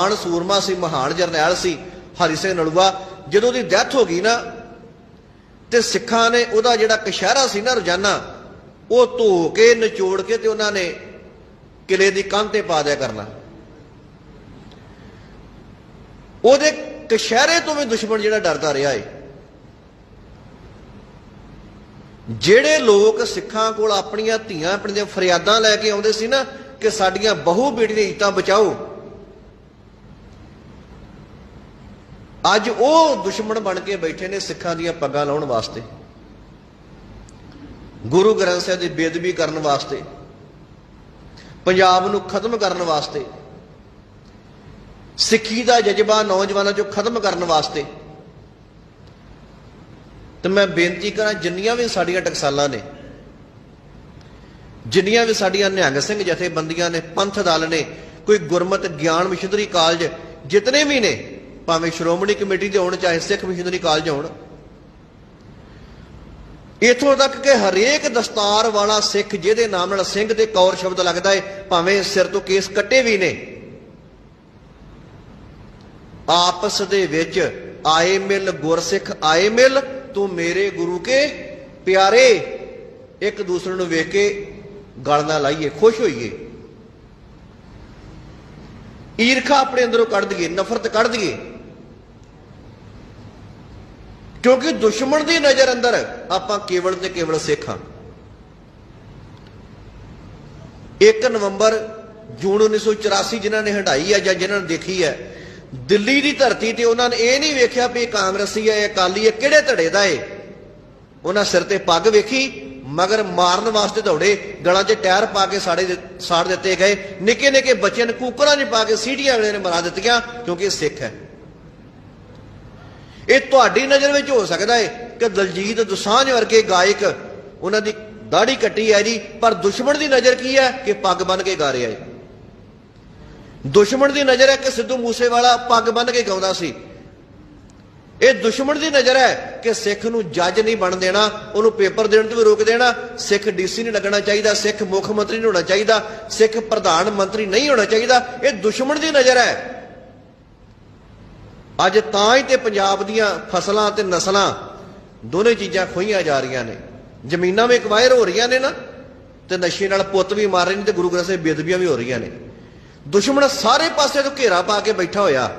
ਮਹਾਨ ਸੂਰਮਾ ਸੀ, ਮਹਾਨ ਜਰਨੈਲ ਸੀ, ਹਰੀ ਸਿੰਘ ਨਲੂਆ ਜਦੋਂ ਦੀ ਡੈਥ ਹੋ ਗਈ ਨਾ, ਤੇ ਸਿੱਖਾਂ ਨੇ ਉਹਦਾ ਜਿਹੜਾ ਕਸ਼ਹਿਰਾ ਸੀ ਨਾ, ਰੋਜ਼ਾਨਾ, ਉਹ ਧੋ ਕੇ, ਨਿਚੋੜ ਕੇ ਤੇ ਉਹਨਾਂ ਨੇ ਕਿਲੇ ਦੀ ਕੰਧ ਤੇ ਪਾ ਦਿਆ ਕਰਨਾ। ਉਹਦੇ ਕਸ਼ਹਿਰੇ ਤੋਂ ਵੀ ਦੁਸ਼ਮਣ ਜਿਹੜਾ ਡਰਦਾ ਰਿਹਾ ਏ। ਜਿਹੜੇ ਲੋਕ ਸਿੱਖਾਂ ਕੋਲ ਆਪਣੀਆਂ ਧੀਆਂ, ਆਪਣੀਆਂ ਫਰਿਆਦਾਂ ਲੈ ਕੇ ਆਉਂਦੇ ਸੀ ਨਾ, ਕਿ ਸਾਡੀਆਂ ਬਹੂ ਬੇਟੀ ਦੀਆਂ ਇੱਜ਼ਤਾਂ ਬਚਾਓ ਅੱਜ ਉਹ ਦੁਸ਼ਮਣ ਬਣ ਕੇ ਬੈਠੇ ਨੇ ਸਿੱਖਾਂ ਦੀਆਂ ਪੱਗਾਂ ਲਾਉਣ ਵਾਸਤੇ। ਗੁਰੂ ਗ੍ਰੰਥ ਸਾਹਿਬ ਦੀ ਬੇਦਬੀ ਕਰਨ ਵਾਸਤੇ, ਪੰਜਾਬ ਨੂੰ ਖਤਮ ਕਰਨ ਵਾਸਤੇ, ਸਿੱਖੀ ਦਾ ਜਜ਼ਬਾ ਨੌਜਵਾਨਾਂ ਚੋਂ ਖਤਮ ਕਰਨ ਵਾਸਤੇ। ਤੇ ਮੈਂ ਬੇਨਤੀ ਕਰਾਂ, ਜਿੰਨੀਆਂ ਵੀ ਸਾਡੀਆਂ ਟਕਸਾਲਾਂ ਨੇ, ਜਿੰਨੀਆਂ ਵੀ ਸਾਡੀਆਂ ਨਿਹੰਗ ਸਿੰਘ ਜਥੇਬੰਦੀਆਂ ਨੇ, ਪੰਥ ਦਲ ਨੇ, ਕੋਈ ਗੁਰਮਤ ਗਿਆਨ ਮਿਸ਼ਨਰੀ ਕਾਲਜ, ਜਿਤਨੇ ਵੀ ਨੇ ਭਾਵੇਂ ਸ਼੍ਰੋਮਣੀ ਕਮੇਟੀ ਦੇ ਹੋਣ ਚਾਹੇ ਸਿੱਖ ਮਿਸ਼ਨਰੀ ਕਾਲਜ ਹੋਣ, ਇਥੋਂ ਤੱਕ ਕਿ ਹਰੇਕ ਦਸਤਾਰ ਵਾਲਾ ਸਿੱਖ ਜਿਹਦੇ ਨਾਮ ਨਾਲ ਸਿੰਘ ਤੇ ਕੌਰ ਸ਼ਬਦ ਲੱਗਦਾ ਹੈ ਭਾਵੇਂ ਸਿਰ ਤੋਂ ਕੇਸ ਕੱਟੇ ਵੀ ਨੇ, ਆਪਸ ਦੇ ਵਿੱਚ ਆਏ ਮਿਲ ਗੁਰਸਿੱਖ, ਆਏ ਮਿਲ ਤੂੰ ਮੇਰੇ ਗੁਰੂ ਕੇ ਪਿਆਰੇ। ਇੱਕ ਦੂਸਰੇ ਨੂੰ ਵੇਖ ਕੇ ਗਲ ਨਾਲ ਲਾਈਏ, ਖੁਸ਼ ਹੋਈਏ। ਈਰਖਾ ਆਪਣੇ ਅੰਦਰੋਂ ਕੱਢ ਦਈਏ, ਨਫ਼ਰਤ ਕੱਢ ਦਈਏ। ਕਿਉਂਕਿ ਦੁਸ਼ਮਣ ਦੀ ਨਜ਼ਰ ਅੰਦਰ ਆਪਾਂ ਕੇਵਲ ਤੇ ਕੇਵਲ ਸਿੱਖ। ਹਾਂ 1 ਨਵੰਬਰ ਜੂਨ 1984 ਜਿਨ੍ਹਾਂ ਨੇ ਹੰਡਾਈ ਹੈ ਜਾਂ ਜਿਨ੍ਹਾਂ ਨੇ ਦੇਖੀ ਹੈ, ਦਿੱਲੀ ਦੀ ਧਰਤੀ ਤੇ ਉਹਨਾਂ ਨੇ ਇਹ ਨਹੀਂ ਵੇਖਿਆ ਵੀ ਇਹ ਕਾਂਗਰਸੀ ਹੈ, ਇਹ ਅਕਾਲੀ ਹੈ, ਕਿਹੜੇ ਧੜੇ ਦਾ ਏ? ਉਹਨਾਂ ਸਿਰ ਤੇ ਪੱਗ ਵੇਖੀ, ਮਗਰ ਮਾਰਨ ਵਾਸਤੇ ਦੌੜੇ, ਗਲਾਂ 'ਚ ਟਾਇਰ ਪਾ ਕੇ ਸਾੜੇ ਸਾੜ ਦਿੱਤੇ ਗਏ ਨਿੱਕੇ ਨਿੱਕੇ ਬੱਚਿਆਂ ਨੂੰ ਕੂਕਰਾਂ 'ਚ ਪਾ ਕੇ ਸੀਟੀਆਂ ਵਾਲੇ ਨੇ ਮਰਾ ਦਿੱਤੀਆਂ, ਕਿਉਂਕਿ ਇਹ ਸਿੱਖ ਹੈ। ਇਹ ਤੁਹਾਡੀ ਨਜ਼ਰ ਵਿੱਚ ਹੋ ਸਕਦਾ ਹੈ ਕਿ ਦਲਜੀਤ ਦੁਸਾਂਝ ਵਰਗੇ ਗਾਇਕ ਉਹਨਾਂ ਦੀ ਦਾੜੀ ਕੱਟੀ ਹੈ ਜੀ, ਪਰ ਦੁਸ਼ਮਣ ਦੀ ਨਜ਼ਰ ਕੀ ਹੈ ਕਿ ਪੱਗ ਬੰਨ ਕੇ ਗਾ ਰਿਹਾ ਹੈ ਦੁਸ਼ਮਣ ਦੀ ਨਜ਼ਰ ਹੈ ਕਿ ਸਿੱਧੂ ਮੂਸੇਵਾਲਾ ਪੱਗ ਬੰਨ ਕੇ ਗਾਉਂਦਾ ਸੀ। ਇਹ ਦੁਸ਼ਮਣ ਦੀ ਨਜ਼ਰ ਹੈ ਕਿ ਸਿੱਖ ਨੂੰ ਜੱਜ ਨਹੀਂ ਬਣ ਦੇਣਾ, ਉਹਨੂੰ ਪੇਪਰ ਦੇਣ ਤੋਂ ਵੀ ਰੋਕ ਦੇਣਾ, ਸਿੱਖ ਡੀਸੀ ਨਹੀਂ ਲੱਗਣਾ ਚਾਹੀਦਾ, ਸਿੱਖ ਮੁੱਖ ਮੰਤਰੀ ਨਹੀਂ ਹੋਣਾ ਚਾਹੀਦਾ, ਸਿੱਖ ਪ੍ਰਧਾਨ ਮੰਤਰੀ ਨਹੀਂ ਹੋਣਾ ਚਾਹੀਦਾ। ਇਹ ਦੁਸ਼ਮਣ ਦੀ ਨਜ਼ਰ ਹੈ। ਅੱਜ ਤਾਂ ਹੀ ਤੇ ਪੰਜਾਬ ਦੀਆਂ ਫਸਲਾਂ ਤੇ ਨਸਲਾਂ ਦੋਨੇ ਚੀਜ਼ਾਂ ਖੋਈਆਂ ਜਾ ਰਹੀਆਂ ਨੇ। ਜ਼ਮੀਨਾਂ ਵੀ ਐਕਵਾਇਰ ਹੋ ਰਹੀਆਂ ਨੇ ਨਾ, ਤੇ ਨਸ਼ੇ ਨਾਲ ਪੁੱਤ ਵੀ ਮਾਰ ਰਹੇ ਨੇ ਤੇ ਗੁਰੂ ਗ੍ਰੰਥ ਸਾਹਿਬ ਬੇਦਬੀਆਂ ਵੀ ਹੋ ਰਹੀਆਂ ਨੇ। ਦੁਸ਼ਮਣ ਸਾਰੇ ਪਾਸੇ ਤੋਂ ਘੇਰਾ ਪਾ ਕੇ ਬੈਠਾ ਹੋਇਆ।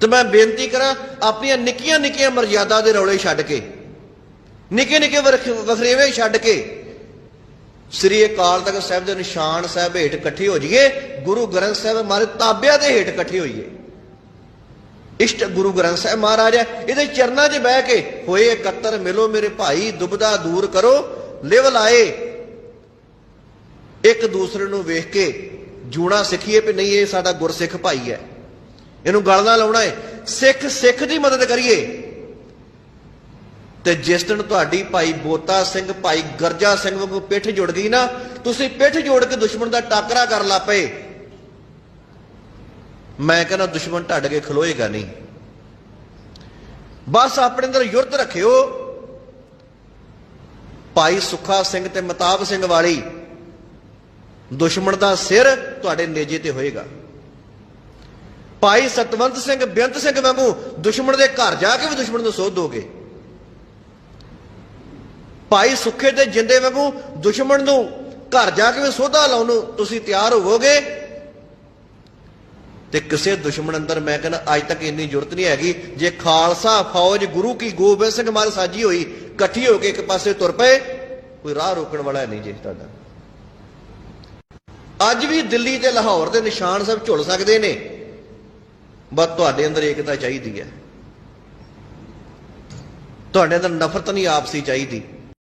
ਤੇ ਮੈਂ ਬੇਨਤੀ ਕਰਾਂ, ਆਪਣੀਆਂ ਨਿੱਕੀਆਂ ਨਿੱਕੀਆਂ ਮਰਜ਼ਾਦਾ ਦੇ ਰੌਲੇ ਛੱਡ ਕੇ, ਨਿੱਕੇ ਨਿੱਕੇ ਵਰਖ- ਵਖਰੇਵੇਂ ਛੱਡ ਕੇ, ਸ੍ਰੀ ਅਕਾਲ ਤਖਤ ਸਾਹਿਬ ਦੇ ਨਿਸ਼ਾਨ ਸਾਹਿਬ ਹੇਠ ਇਕੱਠੇ ਹੋ ਜਾਈਏ, ਗੁਰੂ ਗ੍ਰੰਥ ਸਾਹਿਬ ਮਾਰੇ ਤਾਬਿਆਂ ਦੇ ਹੇਠ ਇਕੱਠੇ ਹੋਈਏ। ਇਸ਼ਟ ਗੁਰੂ ਗ੍ਰੰਥ ਸਾਹਿਬ ਮਹਾਰਾਜ ਹੈ। ਇਹਦੇ ਚਰਨਾਂ 'ਚ ਬਹਿ ਕੇ, ਹੋਏ ਇਕੱਤਰ, ਮਿਲੋ ਮੇਰੇ ਭਾਈ, ਦੁਬਦਾ ਦੂਰ ਕਰੋ, ਲਿਵ ਲਾਏ। ਇੱਕ ਦੂਸਰੇ ਨੂੰ ਵੇਖ ਕੇ ਜੂਣਾ ਸਿੱਖੀਏ ਵੀ ਨਹੀਂ, ਇਹ ਸਾਡਾ ਗੁਰਸਿੱਖ ਭਾਈ ਹੈ। ਇਹਨੂੰ ਗਲ ਨਾ ਲਾਉਣਾ ਹੈ। ਸਿੱਖ ਸਿੱਖ ਦੀ ਮਦਦ ਕਰੀਏ। ਤੇ ਜਿਸ ਦਿਨ ਤੁਹਾਡੀ ਭਾਈ ਬੋਤਾ ਸਿੰਘ, ਭਾਈ ਗਰਜਾ ਸਿੰਘ ਵਾਂਗੂ ਪਿੱਠ ਜੁੜ ਗਈ ਨਾ, ਤੁਸੀਂ ਪਿੱਠ ਜੋੜ ਕੇ ਦੁਸ਼ਮਣ ਦਾ ਟਾਕਰਾ ਕਰ ਲੱਗ ਪਏ। ਮੈਂ ਕਹਿੰਦਾ ਦੁਸ਼ਮਣ ਢੱਡ ਕੇ ਖਲੋਏਗਾ ਨਹੀਂ। ਬਸ ਆਪਣੇ ਅੰਦਰ ਯੁਰਤ ਰੱਖਿਓ। ਭਾਈ ਸੁੱਖਾ ਸਿੰਘ ਤੇ ਮਤਾਬ ਸਿੰਘ ਵਾਲੀ ਦੁਸ਼ਮਣ ਦਾ ਸਿਰ ਤੁਹਾਡੇ ਨੇਜੇ ਤੇ ਹੋਏਗਾ। ਭਾਈ ਸਤਵੰਤ ਸਿੰਘ, ਬੇਅੰਤ ਸਿੰਘ ਵਾਂਗੂ ਦੁਸ਼ਮਣ ਦੇ ਘਰ ਜਾ ਕੇ ਵੀ ਦੁਸ਼ਮਣ ਨੂੰ ਸੋਧ ਦੋਗੇ। ਭਾਈ ਸੁੱਖੇ ਤੇ ਜਿੰਦੇ ਵਾਂਗੂ ਦੁਸ਼ਮਣ ਨੂੰ ਘਰ ਜਾ ਕੇ ਵੀ ਸੋਧਾ ਲਾਉਣ ਨੂੰ ਤੁਸੀਂ ਤਿਆਰ ਹੋਵੋਗੇ। ਤੇ ਕਿਸੇ ਦੁਸ਼ਮਣ ਅੰਦਰ ਮੈਂ ਕਹਿੰਦਾ, ਅੱਜ ਤੱਕ ਇੰਨੀ ਜ਼ਰੂਰਤ ਨਹੀਂ ਹੈਗੀ। ਜੇ ਖਾਲਸਾ ਫੌਜ ਗੁਰੂ ਕੀ ਗੋਬਿੰਦ ਸਿੰਘ ਮਾਰ ਸਾਜੀ ਹੋਈ, ਇਕੱਠੀ ਹੋ ਕੇ ਇੱਕ ਪਾਸੇ ਤੁਰ ਪਏ, ਕੋਈ ਰਾਹ ਰੋਕਣ ਵਾਲਾ ਨਹੀਂ ਜੇ ਤੁਹਾਡਾ। ਅੱਜ ਵੀ ਦਿੱਲੀ ਤੇ ਲਾਹੌਰ ਦੇ ਨਿਸ਼ਾਨ ਸਭ ਝੁੱਲ ਸਕਦੇ ਨੇ, ਬਸ ਤੁਹਾਡੇ ਅੰਦਰ ਏਕਤਾ ਚਾਹੀਦੀ ਹੈ। ਤੁਹਾਡੇ ਅੰਦਰ ਨਫ਼ਰਤ ਨਹੀਂ ਆਪਸੀ ਚਾਹੀਦੀ।